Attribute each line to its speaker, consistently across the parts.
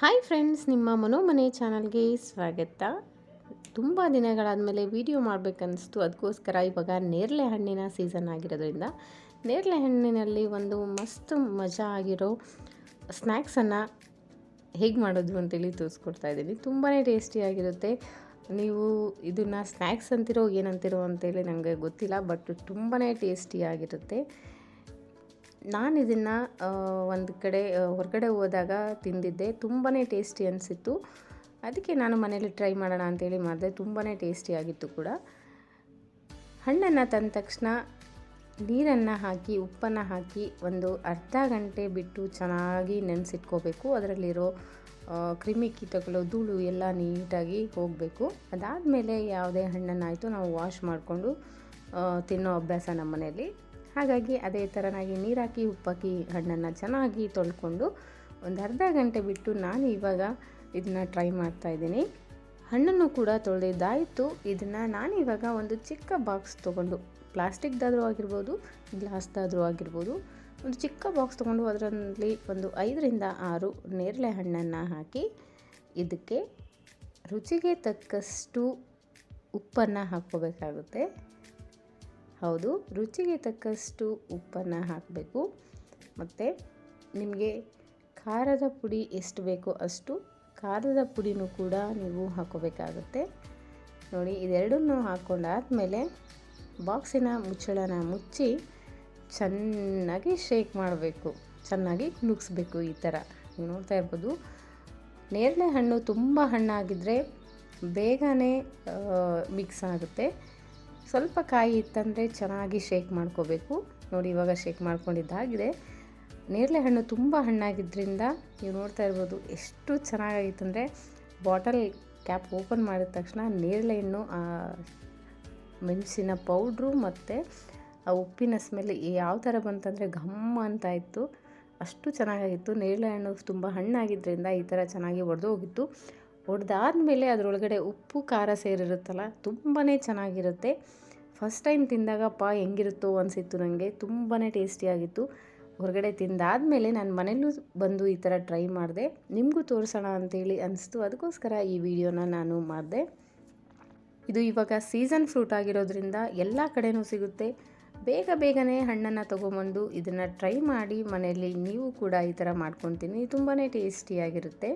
Speaker 1: Hi friends ನಿಮ್ಮ ಮನೋಮನೆ ಚಾನಲ್ಗೆ ಸ್ವಾಗತ. ತುಂಬ ದಿನಗಳಾದಮೇಲೆ ವಿಡಿಯೋ ಮಾಡಬೇಕನ್ನಿಸ್ತು. ಅದಕ್ಕೋಸ್ಕರ ಇವಾಗ ನೇರಳೆ ಹಣ್ಣಿನ ಸೀಸನ್ ಆಗಿರೋದ್ರಿಂದ ನೇರಳೆ ಹಣ್ಣಿನಲ್ಲಿ ಒಂದು ಮಸ್ತ್ ಮಜಾ ಆಗಿರೋ ಸ್ನ್ಯಾಕ್ಸನ್ನು ಹೇಗೆ ಮಾಡೋದು ಅಂತೇಳಿ ತೋರಿಸ್ಕೊಡ್ತಾ ಇದ್ದೀನಿ. ತುಂಬಾ ಟೇಸ್ಟಿಯಾಗಿರುತ್ತೆ ನೀವು ಇದನ್ನು ಸ್ನ್ಯಾಕ್ಸ್ ಅಂತಿರೋ ಏನಂತಿರೋ ಅಂತೇಳಿ ನನಗೆ ಗೊತ್ತಿಲ್ಲ, ಬಟ್ ತುಂಬಾ ಟೇಸ್ಟಿಯಾಗಿರುತ್ತೆ ನಾನು ಇದನ್ನು ಒಂದು ಕಡೆ ಹೊರಗಡೆ ಹೋದಾಗ ತಿಂದಿದ್ದೆ. ತುಂಬಾ ಟೇಸ್ಟಿ ಅನಿಸಿತ್ತು. ಅದಕ್ಕೆ ನಾನು ಮನೇಲಿ ಟ್ರೈ ಮಾಡೋಣ ಅಂತೇಳಿ ಮಾಡಿದೆ. ತುಂಬಾ ಟೇಸ್ಟಿಯಾಗಿತ್ತು ಕೂಡ. ಹಣ್ಣನ್ನು ತಂದ ತಕ್ಷಣ ನೀರನ್ನು ಹಾಕಿ, ಉಪ್ಪನ್ನು ಹಾಕಿ ಒಂದು ಅರ್ಧ ಗಂಟೆ ಬಿಟ್ಟು ಚೆನ್ನಾಗಿ ನೆನೆಸಿಟ್ಕೋಬೇಕು. ಅದರಲ್ಲಿರೋ ಕ್ರಿಮಿ ಕೀಟಗಳು, ಧೂಳು ಎಲ್ಲ ನೀಟಾಗಿ ಹೋಗಬೇಕು. ಅದಾದಮೇಲೆ ಯಾವುದೇ ಹಣ್ಣನ್ನಾಯಿತು ನಾವು ವಾಶ್ ಮಾಡಿಕೊಂಡು ತಿನ್ನೋ ಅಭ್ಯಾಸ ನಮ್ಮ ಮನೆಯಲ್ಲಿ ಹಾಗಾಗಿ ಅದೇ ಥರನಾಗಿ ನೀರಾಕಿ ಉಪ್ಪಾಕಿ ಹಣ್ಣನ್ನು ಚೆನ್ನಾಗಿ ತೊಳ್ಕೊಂಡು ಒಂದು ಅರ್ಧ ಗಂಟೆ ಬಿಟ್ಟು ನಾನು ಇವಾಗ ಇದನ್ನ ಟ್ರೈ ಮಾಡ್ತಾ ಇದ್ದೀನಿ. ಹಣ್ಣನ್ನು ಕೂಡ ತೊಳೆದಿದ್ದಾಯಿತು. ಇದನ್ನು ನಾನು ಇವಾಗ ಒಂದು ಚಿಕ್ಕ ಬಾಕ್ಸ್ ತೊಗೊಂಡು, ಪ್ಲಾಸ್ಟಿಕ್ದಾದರೂ ಆಗಿರ್ಬೋದು, ಗ್ಲಾಸ್ದಾದರೂ ಆಗಿರ್ಬೋದು, ಒಂದು ಚಿಕ್ಕ ಬಾಕ್ಸ್ ತೊಗೊಂಡು ಅದರಲ್ಲಿ ಒಂದು ಐದರಿಂದ ಆರು ನೇರಳೆ ಹಣ್ಣನ್ನು ಹಾಕಿ ಇದಕ್ಕೆ ರುಚಿಗೆ ತಕ್ಕಷ್ಟು ಉಪ್ಪನ್ನು ಹಾಕ್ಕೋಬೇಕಾಗುತ್ತೆ. ಹೌದು, ರುಚಿಗೆ ತಕ್ಕಷ್ಟು ಉಪ್ಪನ್ನು ಹಾಕಬೇಕು. ಮತ್ತು ನಿಮಗೆ ಖಾರದ ಪುಡಿ ಎಷ್ಟು ಬೇಕೋ ಅಷ್ಟು ಖಾರದ ಪುಡಿನೂ ಕೂಡ ನೀವು ಹಾಕೋಬೇಕಾಗುತ್ತೆ. ನೋಡಿ, ಇದೆರಡನ್ನೂ ಹಾಕ್ಕೊಂಡಾದಮೇಲೆ ಬಾಕ್ಸಿನ ಮುಚ್ಚಳನ ಮುಚ್ಚಿ ಚೆನ್ನಾಗಿ ಶೇಕ್ ಮಾಡಬೇಕು. ಚೆನ್ನಾಗಿ ಕುಣುಕ್ಸ್ಬೇಕು ಈ ಥರ. ನೀವು ನೋಡ್ತಾ ಇರ್ಬೋದು, ನೇರಳೆ ಹಣ್ಣು ತುಂಬ ಹಣ್ಣಾಗಿದ್ದರೆ ಬೇಗನೆ ಮಿಕ್ಸ್ ಆಗುತ್ತೆ. ಸ್ವಲ್ಪ ಕಾಯಿ ಇತ್ತಂದರೆ ಚೆನ್ನಾಗಿ ಶೇಕ್ ಮಾಡ್ಕೋಬೇಕು. ನೋಡಿ, ಇವಾಗ ಶೇಕ್ ಮಾಡ್ಕೊಂಡಿದ್ದಾಗಿದೆ ನೇರಳೆ ಹಣ್ಣು ತುಂಬ ಹಣ್ಣಾಗಿದ್ದರಿಂದ ನೀವು ನೋಡ್ತಾ ಇರ್ಬೋದು ಎಷ್ಟು ಚೆನ್ನಾಗಾಗಿತ್ತಂದರೆ ಬಾಟಲ್ ಕ್ಯಾಪ್ ಓಪನ್ ಮಾಡಿದ ತಕ್ಷಣ ನೇರಳೆ ಹಣ್ಣು ಮೆಣಸಿನ ಪೌಡ್ರು ಮತ್ತು ಆ ಉಪ್ಪಿನ ಸ್ಮೆಲ್ ಯಾವ ಥರ ಬಂತಂದರೆ ಘಮ್ಮ ಅಂತ ಇತ್ತು. ಅಷ್ಟು ಚೆನ್ನಾಗಾಗಿತ್ತು. ನೇರಳೆ ಹಣ್ಣು ತುಂಬ ಹಣ್ಣಾಗಿದ್ದರಿಂದ ಈ ಥರ ಚೆನ್ನಾಗಿ ಒಡೆದು ಹೋಗಿತ್ತು. ಒಡೆದಾದ್ಮೇಲೆ ಅದರೊಳಗಡೆ ಉಪ್ಪು, ಖಾರ ಸೇರಿರುತ್ತಲ್ಲ ತುಂಬಾ ಚೆನ್ನಾಗಿರುತ್ತೆ. ಫಸ್ಟ್ ಟೈಮ್ ತಿಂದಾಗಪ್ಪ ಹೆಂಗಿರುತ್ತೋ ಅನಿಸಿತ್ತು ನನಗೆ ತುಂಬಾ ಟೇಸ್ಟಿಯಾಗಿತ್ತು ಹೊರಗಡೆ ತಿಂದಾದಮೇಲೆ ನಾನು ಮನೇಲೂ ಬಂದು ಈ ಥರ ಟ್ರೈ ಮಾಡಿದೆ. ನಿಮಗೂ ತೋರಿಸೋಣ ಅಂತೇಳಿ ಅನಿಸ್ತು. ಅದಕ್ಕೋಸ್ಕರ ಈ ವಿಡಿಯೋನ ನಾನು ಮಾಡಿದೆ. ಇದು ಇವಾಗ ಸೀಸನ್ ಫ್ರೂಟ್ ಆಗಿರೋದ್ರಿಂದ ಎಲ್ಲ ಕಡೆನೂ ಸಿಗುತ್ತೆ. ಬೇಗ ಬೇಗನೆ ಹಣ್ಣನ್ನು ತೊಗೊಂಬಂದು ಇದನ್ನು ಟ್ರೈ ಮಾಡಿ ಮನೆಯಲ್ಲಿ ನೀವು ಕೂಡ ಈ ಥರ ಮಾಡ್ಕೊತೀನಿ. ತುಂಬಾ ಟೇಸ್ಟಿಯಾಗಿರುತ್ತೆ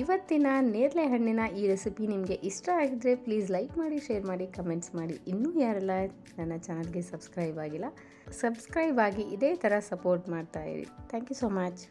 Speaker 1: ಇವತ್ತಿನ ನೇರಳೆ ಹಣ್ಣಿನ ಈ ರೆಸಿಪಿ ನಿಮಗೆ ಇಷ್ಟ ಆಗಿದ್ರೆ ಪ್ಲೀಸ್ ಲೈಕ್ ಮಾಡಿ ಶೇರ್ ಮಾಡಿ ಕಮೆಂಟ್ಸ್ ಮಾಡಿ. ಇನ್ನೂ ಯಾರೆಲ್ಲ ನನ್ನ ಚಾನಲ್ಗೆ ಸಬ್ಸ್ಕ್ರೈಬ್ ಆಗಿಲ್ಲ ಸಬ್ಸ್ಕ್ರೈಬ್ ಆಗಿ ಇದೇ ಥರ ಸಪೋರ್ಟ್ ಮಾಡ್ತಾ ಇರಿ. Thank you so much